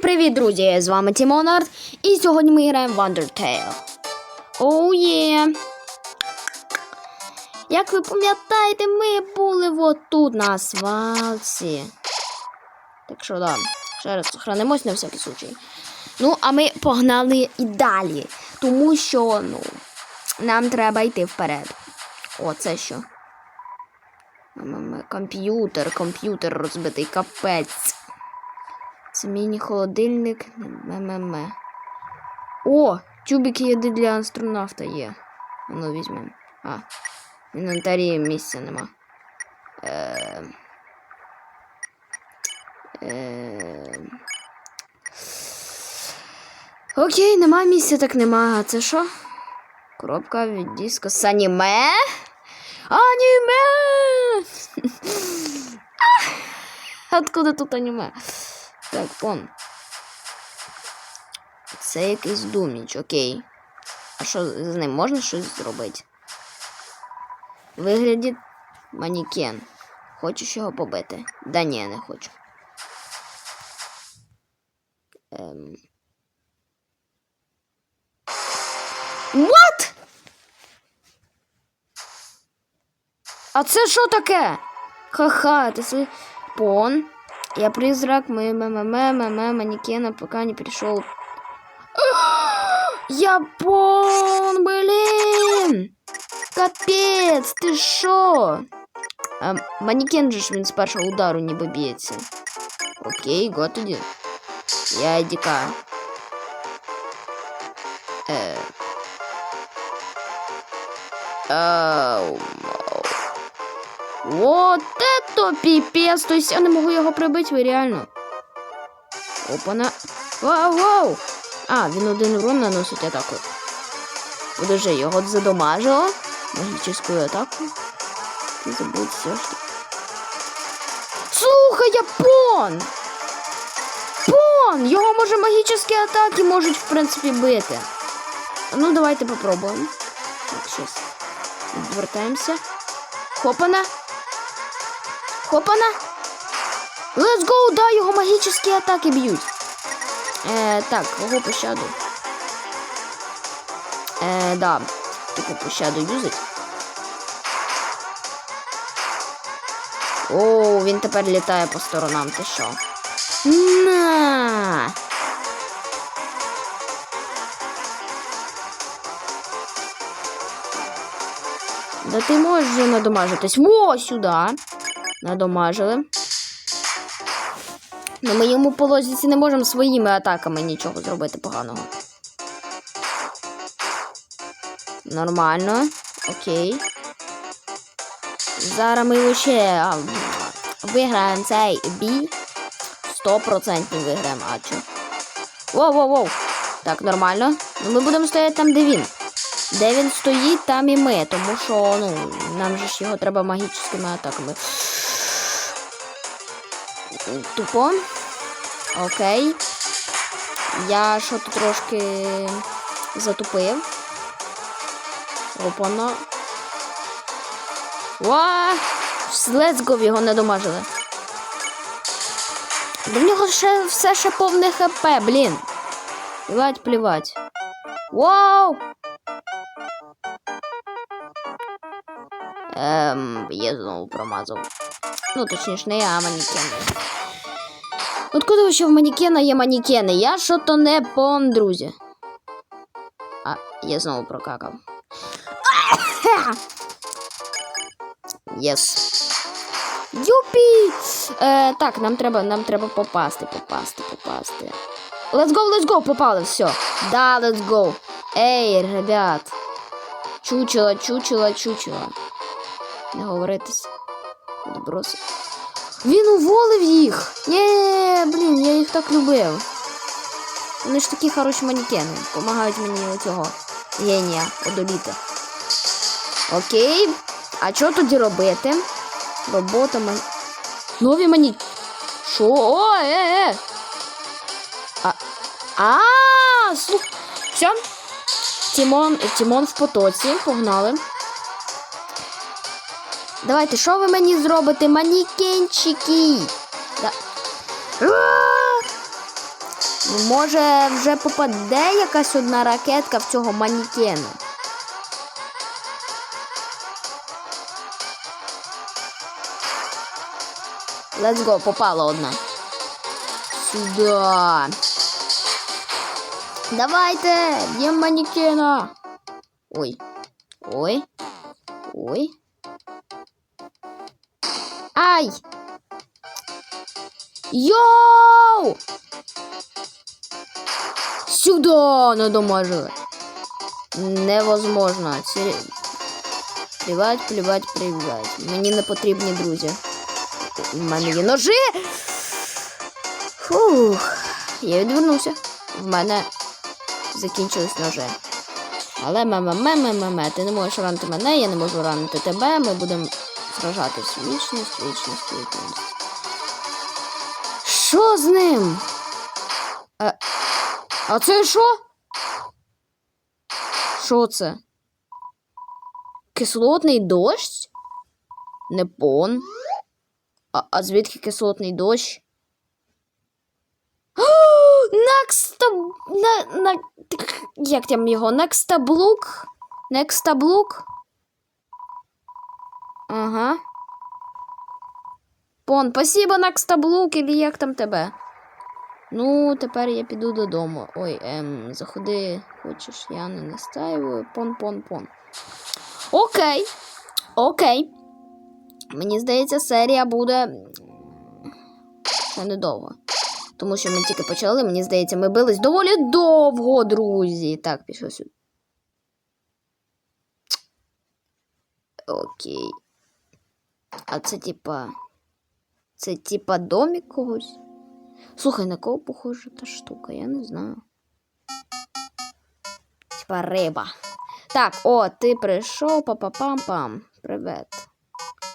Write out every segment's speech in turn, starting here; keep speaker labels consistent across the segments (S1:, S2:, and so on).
S1: привіт, друзі! З вами Тімон Арт, і сьогодні ми граємо в Undertale. Оу є! Як ви пам'ятаєте, ми були от тут на свалці. Так що, да, ще раз сохранимось на всякий случай. Ну, а ми погнали і далі. Тому що, ну, нам треба йти вперед. О, це що? Комп'ютер, комп'ютер розбитий, капець. Це міні-холодильник. МММ. О! Тюбики їди для астронавта є. Ну, візьмемо. А, в інвентарі місця нема. Е... Е... Окей, нема місця, так нема. А це що? Коробка від диска з аніме? Аніме! Откуда тут аніме? Так, пон. Це якийсь думіч, окей. А що з ним можна щось зробити? Виглядить манікен. Хочеш його побити? Да ні, не хочу. Ем... What? А це що таке? Ха-ха, це. Пон. Я призрак, мы мм мм манекена, пока не пришел. Я пон, блин! Капець, ти що? А, манекен же ж він з першого удару ніби б'ється. Окей, го тоді. Я ідіка. Е. Ау. Вот это То есть я не можу його прибити, ви реально. Опана. Вау, вау! А, він один урон наносить атаку. Подожди, його задомажило. Магічною атакою. Ти забудь все ж. Слухай, я пон! Пон! Його може магічні атаки можуть, в принципі, бити. Ну, давайте попробуємо. Так, щось. Відвертаємося. Хопана. Хопана. Let's go! Да, його магічні атаки б'ють. Е, так, кого пощаду. Е, да. Тільки пощаду юзать. О, він тепер літає по сторонам, ти що? На! Да ти можеш надомажитись. Во, сюди. Надомажили. Ну, ми йому по лозіці не можемо своїми атаками нічого зробити поганого. Нормально. Окей. Зараз ми лише а, виграємо цей бій. 100% виграємо, а чо? Воу-воу-воу. Так, нормально. Ну ми будемо стояти там, де він. Де він стоїть, там і ми, тому що, ну, нам же ж його треба магічними атаками. Тупо. Окей. Я що тут трошки затупив. Опана. Ва! Go, його не домажили. В нього ще все ще повне хп, блін. Плівать, плівать. Вау! Ем, я знову промазав. Ну, точніше, не я, а манекени. Откуда ще в манекена є манекени? Я що то не пон, друзі. А, я знову прокакав. Єс. Юпі! Е, так, нам треба, нам треба попасти, попасти, попасти. Let's go, let's go, попали, все. Да, let's go. Ей, ребят. Чучело, чучело, чучело. Не говоритись. Доброси. Він уволив їх. Любив. Вони ж такі хороші манекени. Помагають мені оцього генія одоліти. Окей. А що тоді робити? Робота ман... Нові мані... Що? О, е, е. А, а, слух. Все. Тімон, Тімон в потоці. Погнали. Давайте, що ви мені зробите? Манікенчики. Да. Може, вже попаде якась одна ракетка в цього манікена. Let's go, попала одна. Сюда. Давайте, б'ємо манекена. Ой. Ой. Ой. Ай! Йоу! Сюда надамажили. Невозможно. Плівать, плівать, плівать. Мені не потрібні друзі. У мене є ножи. Фух. Я відвернувся. В мене закінчились ножи. Але меме-меме-меме, ти не можеш ранити мене, я не можу ранити тебе. Ми будемо сражатись. Вічність, вічність, вічність. Що з ним? А, а це що? Що це? Кислотний дощ? Не пон. А, а звідки кислотний дощ? Некста... На, на, як там його? Некстаблук? Некстаблук? Ага. Пон, спасибо, Некстаблук, или як там тебе? Ну, тепер я піду додому. Ой, ем, заходи, хочеш, я не настаюю. Пон, пон, пон. Окей. Окей. Мені здається, серія буде. Ще недовго. Тому що ми тільки почали, мені здається, ми бились доволі довго, друзі. Так, пішли сюди. Окей. А це типа. Це типа домик когось. Слухай, на кого похожа та штука, я не знаю. Типа риба. Так, о, ти прийшов, па-па-пам-пам. Привет.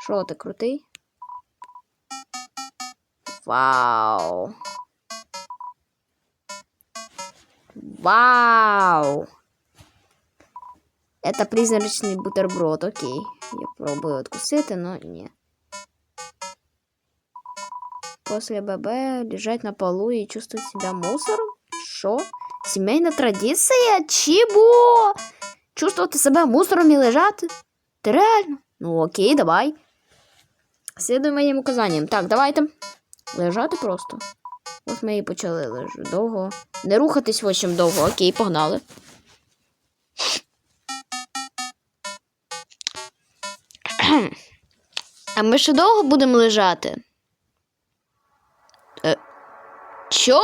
S1: Що, ти крутий? Вау. Вау! Это призрачный бутерброд, окей. Я пробую откусити, но ні. После ББ лежать на полу и чувствовать себя мусором? Що? Сімейна традиція? Чого? Чувствувати себе мусором і лежати? Ти реально? Ну окей, давай. Слідуй моїм указанням. Так, давайте. Лежати просто. От ми і почали лежати довго. Не рухатись в общем довго. Окей, погнали. А ми ще довго будемо лежати? Е, Чо?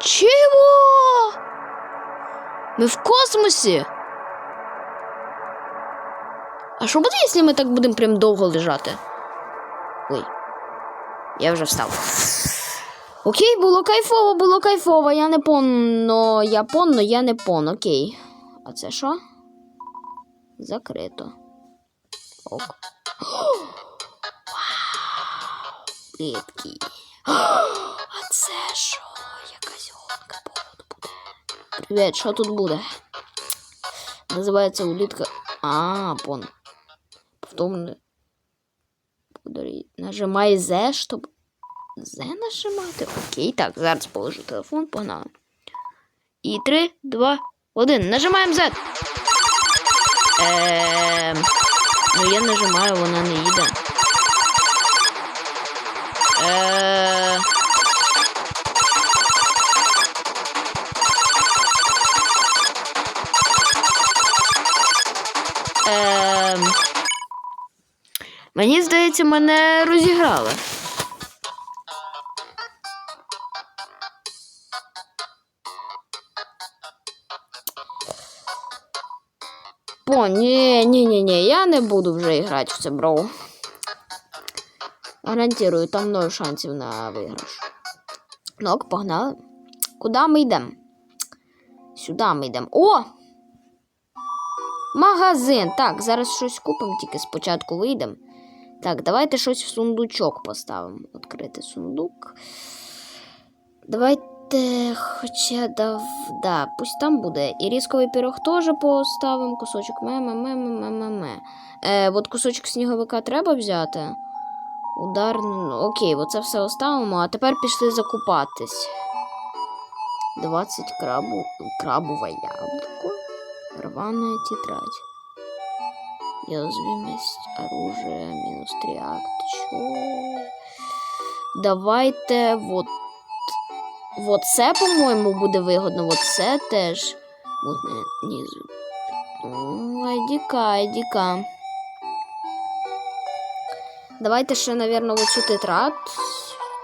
S1: Чого? Ми в космосі? А що буде, якщо ми так будемо прям довго лежати? Ой. Я вже встав. Окей, було кайфово, було кайфово. Я не пон, но я пон, но я не пон. Окей. А це що? Закрито. Ок. Вау! А це що? Якась гонка поводу буде. Привіт, що тут буде? Називається улітка. А, пон. Повторне. Нажимай Z, щоб. Z нажимати. Окей, так, зараз положу телефон, погнали. І 3, 2, 1. Нажимаємо Z. Ем... Ну я нажимаю, вона не їде. Е... Ем... Мені здається, мене розіграли. О, ні, ні, ні, ні, я не буду вже грати в це, бро. Гарантирую, там много шансів на виграш. Ну, ок, погнали. Куди ми йдемо? Сюди ми йдемо. О! Магазин. Так, зараз щось купимо, тільки спочатку вийдемо. Так, давайте щось в сундучок поставимо. Відкрити сундук. Давайте, хоча да, да, пусть там буде. І різковий пірог теж поставимо. Кусочок меме, меме, меме, меме. Е, от кусочок сніговика треба взяти. Удар. ну, Окей, оце все оставимо, а тепер пішли закупатись. 20 крабу... крабове яблуко. Рваная тетрадь. Язвимость, оружие, мінус 3 акт. Чо? Давайте вот. Вот це, по-моєму, буде вигодно. Вот це теж. Вот не, низу. М, Айдіка, айдіка. Давайте ще, напевно, оцю тетрадь.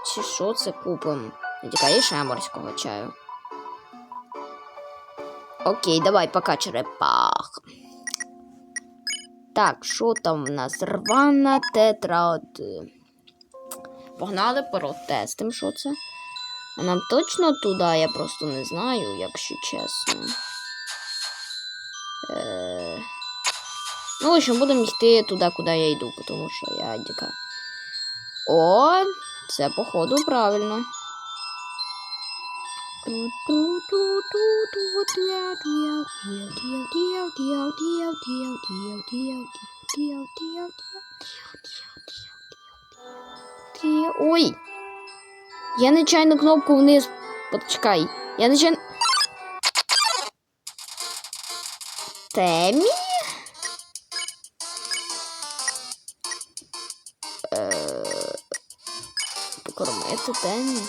S1: Чи що це купимо? Айдіка, і ще морського чаю. Окей, давай, пока черепах. Так, що там в нас? Рвана тетрад. Погнали протестим, що це? А нам точно туди, я просто не знаю, якщо чесно. Е... Ну, в общем, будемо йти туди, куди я йду, тому що я діка. О, це походу правильно. Ой! Я нечайно кнопку вниз. Почекай. Я нечайно. Темі? Е, Покормити темі.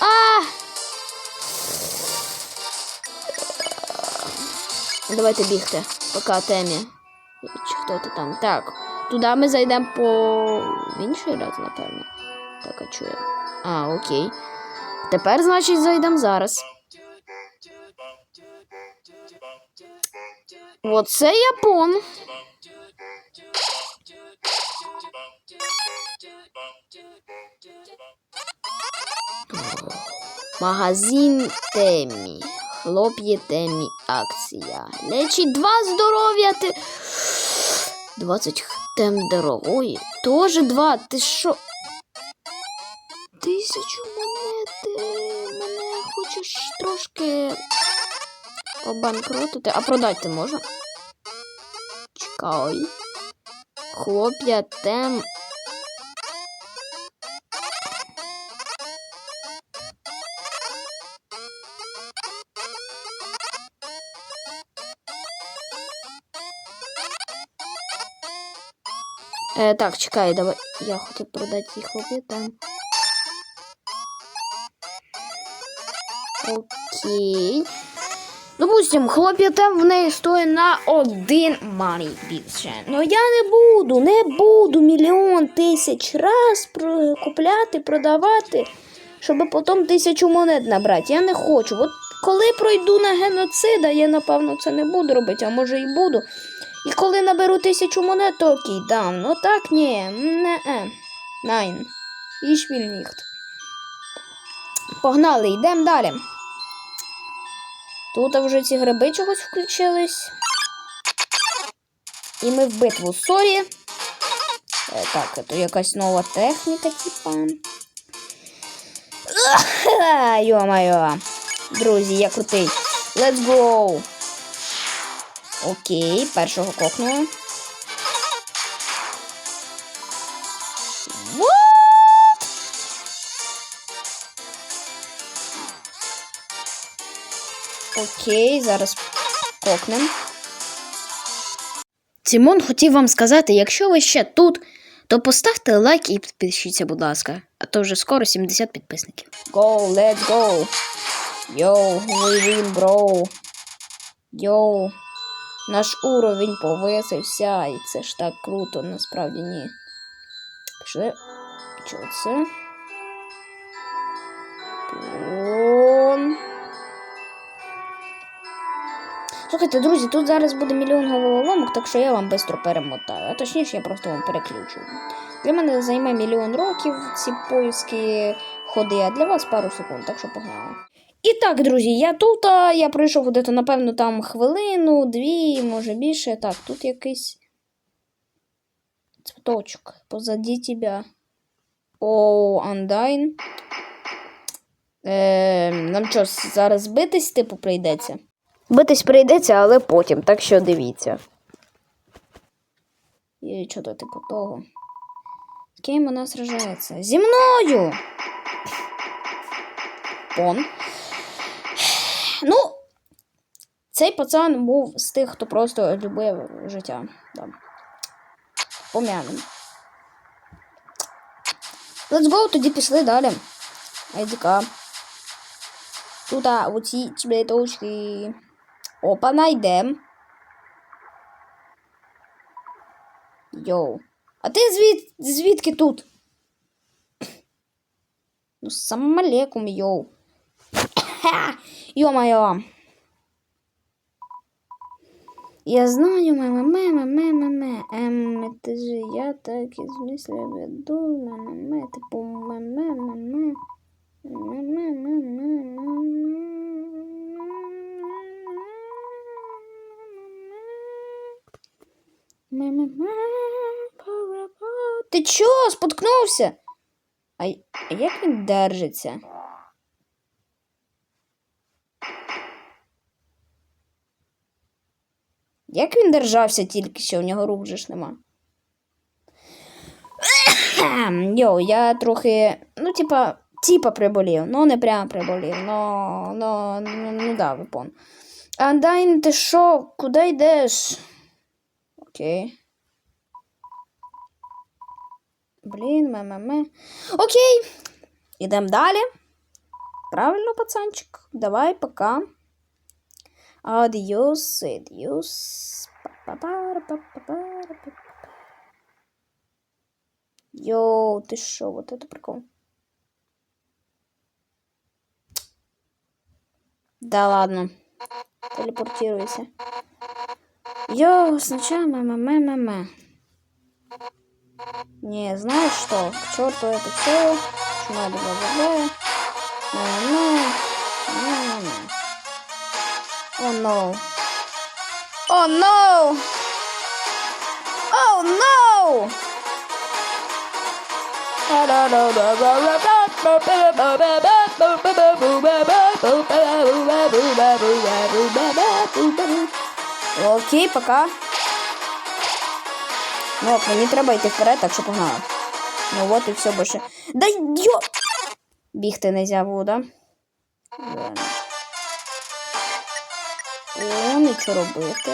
S1: А! Давайте бігти, поки темі. Чи хто то там? Так. Туди ми зайдемо по в інший раз, напевно. Так, а чую. А, окей. Тепер, значить, зайдемо зараз. Оце япон. Магазин Темі. Хлоп'є Темі акція. Лечить два здоров'я. Ти... 20 х- тем дорогої. Тоже два. Ти що? Тисячу монети. Мене хочеш трошки обанкротити. А продати можна? Чекай. Хлоп'я тем. Е, так, чекай, давай. Я хотів продати їх там. Окей. Допустим, хлоп'я там в неї стоїть на один маний більше. Ну я не буду, не буду мільйон тисяч раз купляти, продавати, щоб потім тисячу монет набрати. Я не хочу. От коли пройду на геноцида, я напевно це не буду робити, а може і буду. І коли наберу тисячу монет, то окей, дам. Ну так ні. Не. Найн. Ich will nicht. Погнали, йдемо далі. Тут вже ці гриби чогось включились. І ми в битву сорі. Е, так, це якась нова техніка, типа. Йо-моє. Друзі, я крутий. Let's go! Окей, першого кокнула. Окей, зараз кокнем. Тімон хотів вам сказати, якщо ви ще тут, то поставте лайк і підпишіться, будь ласка. А то вже скоро 70 підписників. Go, let's go. Yo, we win, bro. Yo. Наш уровень повисився, і це ж так круто, насправді ні. Пішли. Що це? Плон. Слухайте, друзі, тут зараз буде мільйон головоломок, так що я вам швидко перемотаю. А точніше, я просто вам переключу. Для мене займе мільйон років ці поиски ходи, а для вас пару секунд, так що погнали. І так, друзі, я тут, а я пройшов десь, напевно, там хвилину, дві, може більше. Так, тут якийсь цветочок позаді тебе. О, Андайн. Е, нам що, зараз битись, типу, прийдеться? Битись прийдеться, але потім, так що дивіться. І що то типу того. З ким вона сражається? Зі мною! Пон. Ну, цей пацан був з тих, хто просто любив життя. Да. Помянем. Let's go, тоді пішли далі. Айдіка. Тут оці цвіточки. Опа, найдем. Йоу. А ти звід... звідки тут? Ну, салам алейкум, йоу. Ха! Ё-моё. Я знаю, мама, мама, мама, мама. Эм, это же я так из мысли веду. Мама, мама, типу, мама, мама. Ти чо, споткнувся? А, й- а як він держиться? Як він держався тільки що, у нього рук же ж нема. Йоу, я трохи, ну, типа, типа приболів. Ну, не прям приболів, но, но, ну, ну да, випон. Андайн, ти що? Куди йдеш? Окей. Блін, ме-ме-ме. Окей. Ідемо далі. Правильно, пацанчик. Давай, пока. Адіос, адіос. Па-па-пара-па-па-пара-па-па. Йоу, ти що, вот это прикол. Да ладно. Телепортируйся. Йоу, сначала мама-мама-мама. Не, знаешь что? К черту это все. Надо бла-бла-бла. Мама-мама. Мама-мама. Oh no. Oh no! Oh no! Окей, пока. Ну, ок, мені треба йти вперед, так що погнали. Ну от і все більше. Да йо! Бігти не можна буде. О, нічого робити.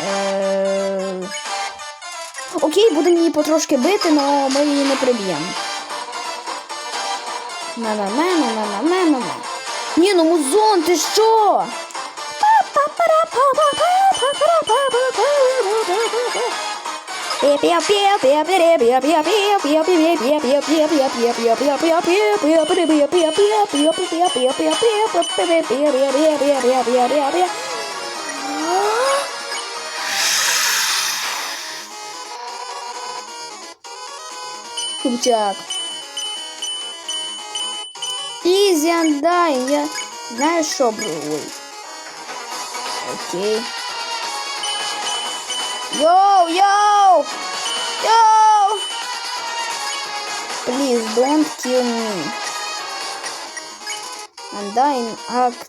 S1: Е... Окей, будемо її потрошки бити, але ми її не приб'ємо. На-на-на-на-на-на-на-на. Ні, ну музон, ти що? Крутяк. Ізі, андай, я знаєш що, бро? Окей. Йоу, йоу! Йоу! Please don't kill me. Undying Act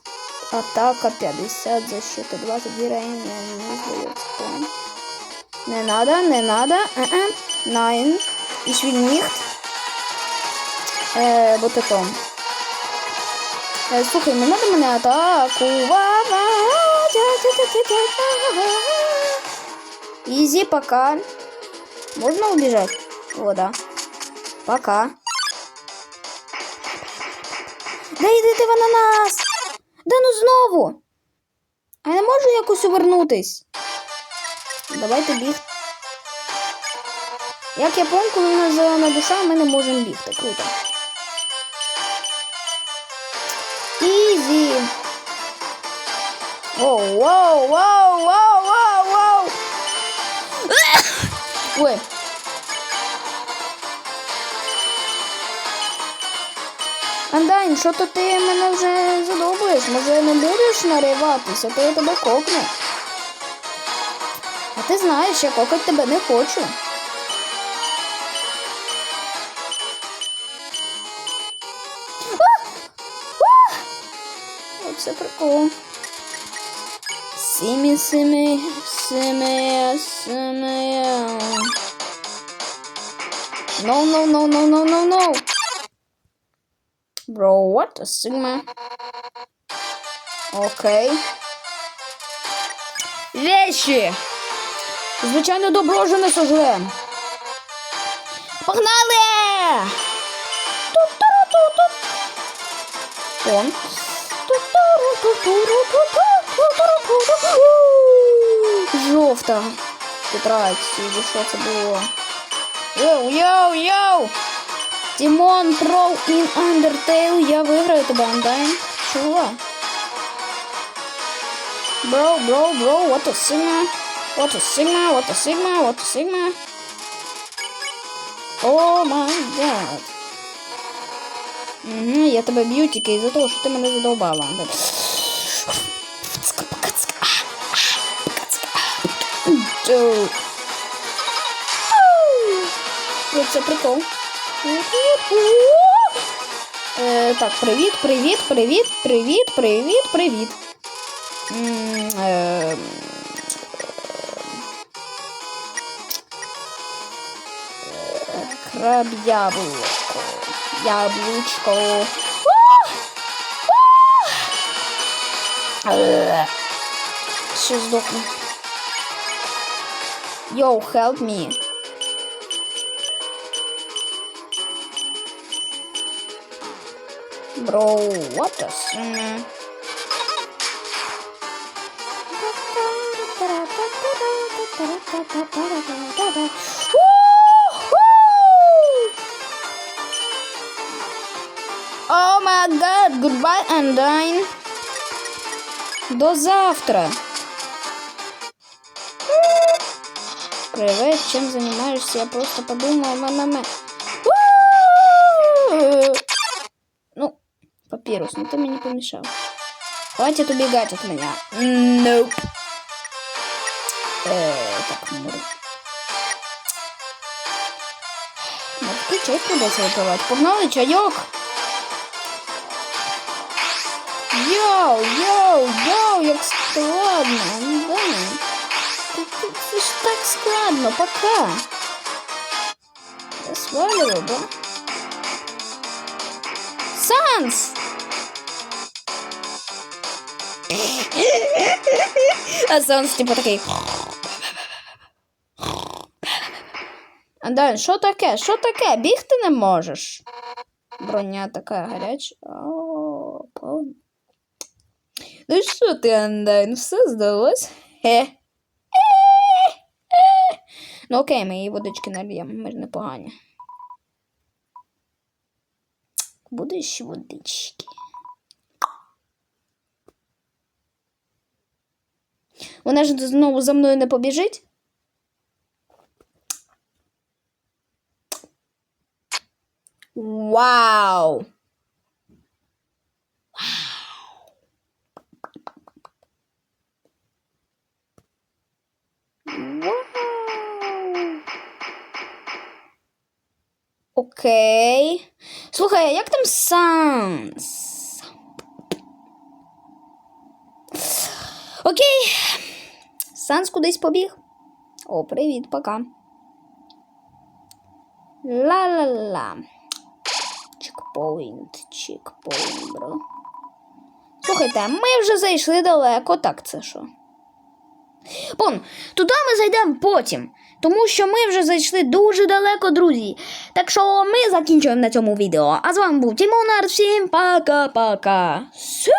S1: атака 50, защита 20, героин, не. Не надо, не надо. Uh-uh. Nein. Ich will nicht. Е, вот это. Е, слухай, не надо мене атакувати. Изи, пока. Можно убежать? О, да. Пока. Да йди ти вона нас! Да ну знову! А не можу якось увернутись. Давайте біг. Як я помню, у нас зелена душа, ми не можемо бігти. Круто. Ізі. Оу, вау, вау, вау, Ой. Андайн, що то ти мене вже задовбуєш? Може не будеш нариватися, то я тебе кокну. А ти знаєш, я кокать тебе не хочу. Оце прикол. Сімі, сімі, сімі, сімі. No, no, no, no, no, no, no. Bro, what a sigma. Окей. Вещи! Звичайно, добро вже не сожрем. Погнали! Ту-ту-ру-ту-ту. Он. Жовта. Тетрадь, сіді, що це було? Йоу, йоу, йоу! Тимон Про in Undertale, я виграю тебе, Undyne. Чого? Бро, бро, бро, what a sigma? What a sigma, what a sigma, what a sigma? О май гад. Угу, я тебе б'ю тільки із-за того, що ти мене задовбала. Це прикол. Е, так, привіт, привіт, привіт, привіт, привіт, привіт. Е, Краб яблуко. Яблучко. Е, Ще здохну. Йоу, help me. Bro, what the sun? Oh my god, goodbye, Undyne. До завтра. Привет, чем занимаешься? Я просто подумала, мама. Ну, папирус, ну ты мне не помешал. Хватит убегать от меня. Nope. Э, так, мур. Морський чай придеться випивати. Погнали чайок. Йоу, йоу, йоу, як складно. Да. Це ж так складно, пока. Я свалюю, да? Санс! А Санс типа такий. Андай, що таке? Що таке? Бігти не можеш? Броня така гаряча. Ну що ти, Андай, ну все здалось? Хе. Ну окей, ми її водички нальємо, ми ж непогані. Будеш водички. Вона ж знову за мною не побіжить? Вау! Вау! Окей. Слухай, а як там Санс? Окей. Санс кудись побіг. О, привіт, пока. Ла-ла-ла. Чекпоінт, чекпоінт, бро. Слухайте, ми вже зайшли далеко, так це що? Пон, туди ми зайдемо потім, тому що ми вже зайшли дуже далеко, друзі. Так що ми закінчуємо на цьому відео. А з вами був Тімонар. Всім пока-пока. Су!